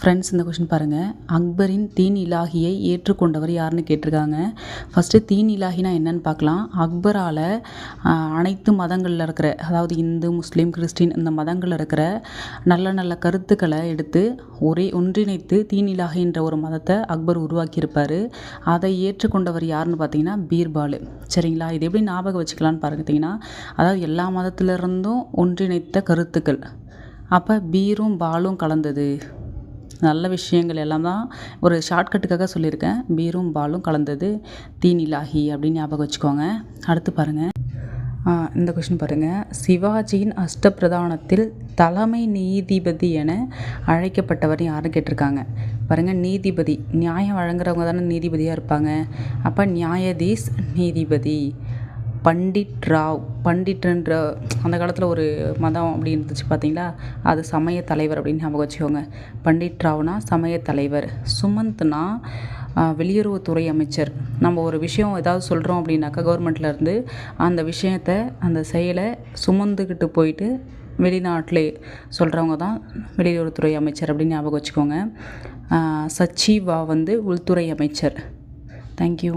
Friends இந்த question பாருங்கள் அக்பரின் தீன் இலாகியை ஏற்றுக்கொண்டவர் யாருன்னு கேட்டிருக்காங்க. ஃபஸ்ட்டு தீன் இலாகினா என்னன்னு பார்க்கலாம். அக்பரால் அனைத்து மதங்களில் இருக்கிற அதாவது இந்து முஸ்லீம் கிறிஸ்டின் இந்த மதங்களில் இருக்கிற நல்ல நல்ல கருத்துக்களை எடுத்து ஒரே ஒன்றிணைத்து தீன் இலாஹின்ற ஒரு மதத்தை அக்பர் உருவாக்கியிருப்பார். அதை ஏற்றுக்கொண்டவர் யாருன்னு பார்த்தீங்கன்னா பீர்பாலு. சரிங்களா? இது எப்படி ஞாபகம் வச்சுக்கலான்னு பார்த்தீங்கன்னா அதாவது எல்லா மதத்திலிருந்தும் ஒன்றிணைத்த கருத்துக்கள். அப்போ பீரும் பாலும் கலந்தது. நல்ல விஷயங்கள் எல்லாம் தான் ஒரு ஷார்ட்கட்டுக்காக சொல்லியிருக்கேன். பீரும் பாலும் கலந்தது தீன் இலாஹி அப்படின்னு ஞாபகம் வச்சுக்கோங்க. அடுத்து பாருங்கள் இந்த கொஷின் பாருங்கள் சிவாஜியின் அஷ்டபிரதானத்தில் தலைமை நீதிபதி என அழைக்கப்பட்டவர் யாரும் கேட்டிருக்காங்க. பாருங்கள் நீதிபதி. நியாயம் வழங்குறவங்க தானே நீதிபதியாக இருப்பாங்க. அப்போ நியாயதீஸ் நீதிபதி. பண்டிட் ராவ் பண்டிட்ன்ற அந்த காலத்தில் ஒரு மதம் அப்படி இருந்துச்சு பார்த்தீங்களா அது சமய தலைவர் அப்படின்னு ஞாபகம் வச்சுக்கோங்க. பண்டிட் ராவ்னா சமய தலைவர். சுமந்த்னா வெளியுறவுத்துறை அமைச்சர். நம்ம ஒரு விஷயம் ஏதாவது சொல்கிறோம் அப்படின்னாக்கா கவர்மெண்ட்லேருந்து அந்த விஷயத்தை அந்த செயலை சுமந்துக்கிட்டு போயிட்டு வெளிநாட்டிலே சொல்கிறவங்க தான் வெளியுறவுத்துறை அமைச்சர் அப்படின்னு ஞாபகம் வச்சுக்கோங்க. சச்சிவா வந்து உள்துறை அமைச்சர். தேங்க்யூ